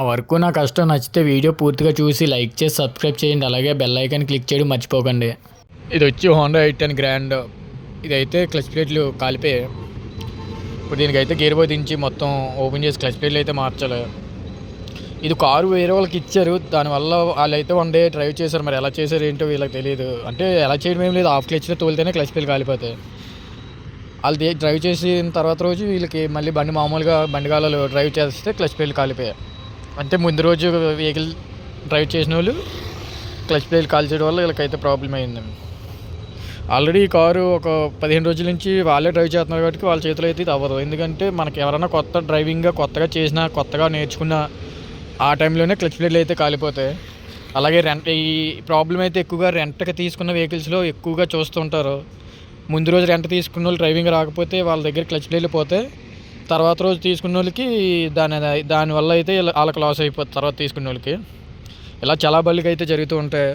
ఆ వర్క్ నా కష్టం నచ్చితే వీడియో పూర్తిగా చూసి లైక్ చేసి సబ్స్క్రైబ్ చేయండి. అలాగే బెల్ ఐకాన్ క్లిక్ చేయడం మర్చిపోకండి. ఇది వచ్చి హోండా ఎయిట్ టెన్ గ్రాండ్. ఇదైతే క్లచ్ ప్లేట్లు కాలిపోయాయి. ఇప్పుడు దీనికైతే గేర్ బాయ్ దించి మొత్తం ఓపెన్ చేసి క్లచ్ ప్లేట్లు అయితే మార్చాలి. ఇది కారు వేరే వాళ్ళకి ఇచ్చారు. దానివల్ల వాళ్ళు అయితే వన్ డే డ్రైవ్ చేశారు. మరి ఎలా చేశారు ఏంటో వీళ్ళకి తెలియదు అంటే ఎలా చేయడం ఏం లేదు. హాఫ్ క్లచ్లో తోలితేనే క్లచ్ ప్లేట్లు కాలిపోతాయి. వాళ్ళు డ్రైవ్ చేసిన తర్వాత రోజు వీళ్ళకి మళ్ళీ బండి మామూలుగా బండి గాలలో డ్రైవ్ చేస్తే క్లచ్ ప్లేట్లు కాలిపోయాయి. అంటే ముందు రోజు వెహికల్ డ్రైవ్ చేసిన వాళ్ళు క్లచ్ ప్లేట్లు కాల్చేయడం వల్ల వీళ్ళకైతే ప్రాబ్లం అయింది ఆల్రెడీ ఈ కారు ఒక పదిహేను రోజుల నుంచి వాళ్ళే డ్రైవ్ చేస్తున్నారు కాబట్టి వాళ్ళ చేతిలో అయితే ఇది అవ్వదు. ఎందుకంటే మనకి ఎవరైనా కొత్త డ్రైవింగ్గా కొత్తగా చేసినా కొత్తగా నేర్చుకున్న ఆ టైంలోనే క్లచ్ ప్లేట్లు అయితే కాలిపోతాయి. అలాగే రెంట్ ఈ ప్రాబ్లం అయితే ఎక్కువగా రెంట్కి తీసుకున్న వెహికల్స్లో ఎక్కువగా చూస్తుంటారు. ముందు రోజు రెంట్ తీసుకున్న వాళ్ళు డ్రైవింగ్ రాకపోతే వాళ్ళ దగ్గర క్లచ్ ప్లేట్లు పోతే తర్వాత రోజు తీసుకున్న వాళ్ళకి దాని దానివల్ల అయితే వాళ్ళకి లాస్ అయిపోతుంది తర్వాత తీసుకున్న వాళ్ళకి ఇలా చాలా బళ్ళకి అయితే జరుగుతూ ఉంటాయి.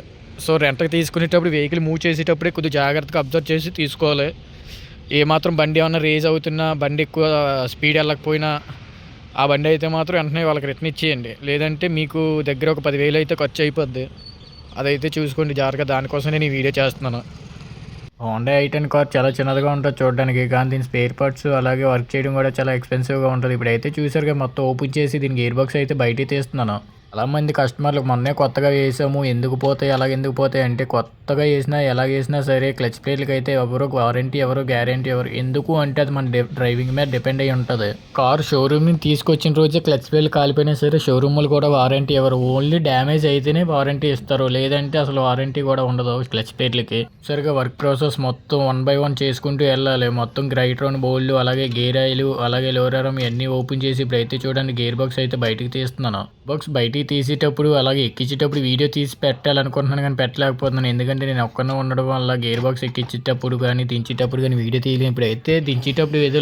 సో రెంట్కి తీసుకునేటప్పుడు వెహికల్ మూవ్ చేసేటప్పుడే కొద్దిగా జాగ్రత్తగా అబ్జర్వ్ చేసి తీసుకోవాలి. ఏమాత్రం బండి ఏమన్నా రేజ్ అవుతున్నా బండి ఎక్కువ స్పీడ్ వెళ్ళకపోయినా ఆ బండి అయితే మాత్రం వెంటనే వాళ్ళకి రిటర్న్ ఇచ్చేయండి. లేదంటే మీకు దగ్గర ఒక పదివేలు అయితే ఖర్చు అయిపోద్ది. అదైతే చూసుకోండి జాగ్రత్తగా. దానికోసం నేను ఈ వీడియో చేస్తున్నాను. హోండా ఐ టెన్ కార్ చాలా చిన్నదిగా ఉంటుంది చూడడానికి. కానీ దీని స్పేర్ పార్ట్స్ అలాగే వర్క్ చేయడం కూడా చాలా ఎక్స్పెన్సివ్గా ఉంటుంది. ఇప్పుడైతే చూసారుగా మొత్తం ఓపెన్ చేసి దీని గేర్ బాక్స్ అయితే బయట తీస్తున్నాను. చాలా మంది కస్టమర్లు మొన్నే కొత్తగా వేసాము ఎందుకు పోతాయి అలాగ ఎందుకు పోతాయి? అంటే కొత్తగా వేసినా ఎలా వేసినా సరే క్లచ్ ప్లేట్లకి అయితే ఎవరు వారంటీ ఎవరు గ్యారంటీ ఎవరు ఎందుకు అంటే అది మన డ్రైవింగ్ మీద డిపెండ్ అయి ఉంటుంది. కార్ షోరూమ్ని తీసుకొచ్చిన రోజే క్లచ్ ప్లేట్లు కాలిపోయినా సరే షోరూమ్లు కూడా వారంటీ ఎవరు. ఓన్లీ డ్యామేజ్ అయితేనే వారంటీ ఇస్తారు. లేదంటే అసలు వారంటీ కూడా ఉండదు క్లచ్ ప్లేట్లకి. సరిగా వర్క్ ప్రాసెస్ మొత్తం వన్ బై వన్ చేసుకుంటూ వెళ్ళాలి. మొత్తం గ్రైట్రోన్ బోల్డ్ అలాగే గేర్ ఆయిల్ అలాగే లోరారం ఇవన్నీ ఓపెన్ చేసి ఇప్పుడు అయితే చూడండి గేర్ బాక్స్ అయితే బయటికి తీస్తున్నాను. బాక్స్ బయటికి తీసేటప్పుడు అలాగే ఎక్కించేటప్పుడు వీడియో తీసి పెట్టాలనుకుంటున్నాను కానీ పెట్టలేకపోతున్నాను. ఎందుకంటే నేను ఒక్కనే ఉండడం వల్ల గేర్ బాక్స్ ఎక్కించేటప్పుడు కానీ దించేటప్పుడు కానీ వీడియో తీయలేను ఇప్పుడు అయితే దించేటప్పుడు ఏదో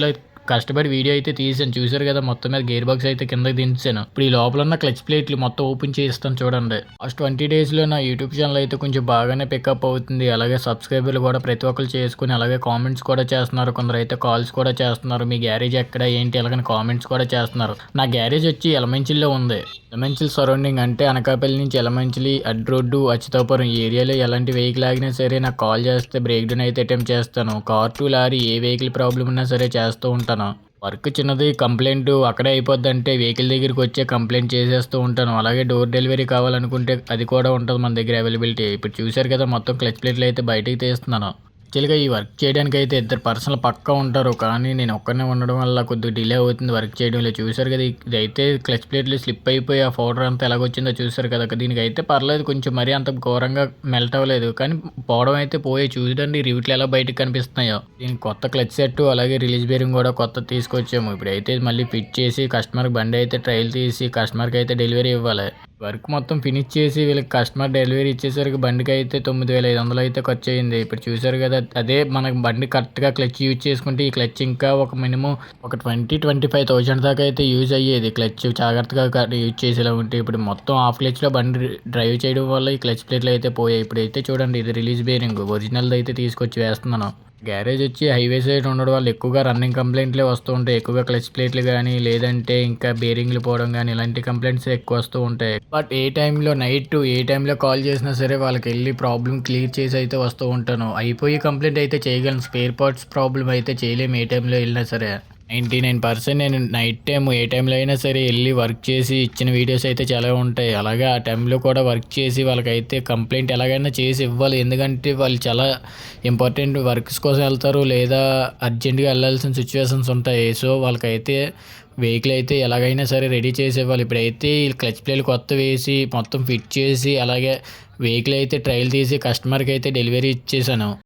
కష్టపడి వీడియో అయితే తీసాను చూసారు కదా మొత్తం మీద గేర్ బాక్స్ అయితే కిందకి దించాను ఇప్పుడు ఈ లోపల ఉన్న క్లచ్ ప్లేట్లు మొత్తం ఓపెన్ చేస్తాను చూడండి. ఫస్ట్ ట్వంటీ డేస్లో నా యూట్యూబ్ ఛానల్ అయితే కొంచెం బాగానే పికప్ అవుతుంది. అలాగే సబ్స్క్రైబర్లు కూడా ప్రతి ఒక్కరు చేసుకుని అలాగే కామెంట్స్ కూడా చేస్తున్నారు. కొందరు అయితే కాల్స్ కూడా చేస్తున్నారు. మీ గ్యారేజ్ ఎక్కడ ఏంటి అలాగని కామెంట్స్ కూడా చేస్తున్నారు. నా గ్యారేజ్ వచ్చి ఎలమంచిల్లో ఉంది. ఎలమంచిల్ సరౌండింగ్ అంటే అనకాపల్లి నుంచి ఎలమంచిలి అడ్ రోడ్డు అచ్యుతాపురం ఈ ఏరియాలో ఎలాంటి వెహికల్ ఆగినా సరే నాకు కాల్ చేస్తే బ్రేక్ డౌన్ అయితే అటెంప్ట్ చేస్తాను. కార్ టు లారీ ఏ వెహికల్ ప్రాబ్లం ఉన్నా సరే చేస్తూ ఉంటాను. వర్క్ చిన్నది కంప్లైంట్ అక్కడే అయిపోద్ది అంటే వెహికల్ దగ్గరికి వచ్చే కంప్లైంట్ చేసేస్తూ ఉంటాను. అలాగే డోర్ డెలివరీ కావాలనుకుంటే అది కూడా ఉంటుంది మన దగ్గర అవైలబిలిటీ. ఇప్పుడు చూశారు కదా మొత్తం క్లచ్ ప్లేట్లు అయితే బయటికి తీస్తున్నాను. యాక్చువల్గా ఈ వర్క్ చేయడానికి అయితే ఇద్దరు పర్సనల్ పక్కా ఉంటారు. కానీ నేను ఒక్కనే ఉండడం వల్ల కొద్దిగా డిలే అవుతుంది వర్క్ చేయడంలో చూశారు కదా ఇది అయితే క్లచ్ ప్లేట్లు స్లిప్ అయిపోయి ఆ పౌడర్ అంతా ఎలాగొచ్చిందో చూశారు కదా. దీనికి అయితే పర్లేదు కొంచెం మరీ అంత ఘోరంగా మెల్ట్ అవ్వలేదు. కానీ పోవడం అయితే పోయి చూడండి రివిట్లు ఎలా బయటకు కనిపిస్తున్నాయో. దీనికి కొత్త క్లచ్ సెట్ అలాగే రిలీజ్ బేరింగ్ కూడా కొత్త తీసుకొచ్చాము. ఇప్పుడు అయితే మళ్ళీ ఫిట్ చేసి కస్టమర్కి బండి అయితే ట్రయల్ తీసి కస్టమర్కి అయితే డెలివరీ ఇవ్వాలి. వర్క్ మొత్తం ఫినిష్ చేసి వీళ్ళకి కస్టమర్ డెలివరీ ఇచ్చేసరికి బండికి అయితే తొమ్మిది వేల ఐదు వందలు అయితే ఖర్చు అయింది ఇప్పుడు చూసారు కదా అదే మనకి బండి కరెక్ట్గా క్లచ్ యూజ్ చేసుకుంటే ఈ క్లచ్ ఇంకా ఒక మినిమం ఒక ట్వంటీ ట్వంటీ ఫైవ్ థౌసండ్ దాకా అయితే యూజ్ అయ్యేది. క్లచ్ జాగ్రత్తగా యూజ్ చేసేలా ఉంటే ఇప్పుడు మొత్తం హాఫ్ క్లచ్లో బండి డ్రైవ్ చేయడం వల్ల ఈ క్లచ్ ప్లేట్లు అయితే పోయాయి. ఇప్పుడు అయితే చూడండి ఇది రిలీజ్ బేరింగ్. ఒరిజినల్ అయితే తీసుకొచ్చి వేస్తున్నాను. గ్యారేజ్ వచ్చి హైవే సైడ్ ఉండడం వల్ల ఎక్కువగా రన్నింగ్ కంప్లైంట్లే వస్తూ ఉంటాయి. ఎక్కువగా క్లచ్ ప్లేట్లు కానీ లేదంటే ఇంకా బేరింగ్లు పోవడం కానీ ఇలాంటి కంప్లైంట్స్ ఎక్కువ వస్తూ ఉంటాయి. బట్ ఏ టైంలో నైట్ ఏ టైంలో కాల్ చేసినా సరే వాళ్ళకి వెళ్ళి ప్రాబ్లం క్లియర్ చేసి అయితే వస్తూ ఉంటాను. అయిపోయి కంప్లైంట్ అయితే చేయగలను. స్పేర్ పార్ట్స్ ప్రాబ్లం అయితే చేయలేము ఏ టైంలో వెళ్ళినా సరే. నైంటీ నైన్ పర్సెంట్ నేను నైట్ టైం ఏ టైంలో అయినా సరే వెళ్ళి వర్క్ చేసి ఇచ్చిన వీడియోస్ అయితే చాలా ఉంటాయి. అలాగే ఆ టైంలో కూడా వర్క్ చేసి వాళ్ళకైతే కంప్లైంట్ ఎలాగైనా చేసి ఇవ్వాలి. ఎందుకంటే వాళ్ళు చాలా ఇంపార్టెంట్ వర్క్స్ కోసం వెళ్తారు లేదా అర్జెంటుగా వెళ్ళాల్సిన సిచ్యువేషన్స్ ఉంటాయి. సో వాళ్ళకైతే వెహికల్ అయితే ఎలాగైనా సరే రెడీ చేసి ఇవ్వాలి. ఇప్పుడైతే క్లచ్ ప్లేలు కొత్త వేసి మొత్తం ఫిట్ చేసి అలాగే వెహికల్ అయితే ట్రయల్ తీసి కస్టమర్కి అయితే డెలివరీ ఇచ్చేసాను.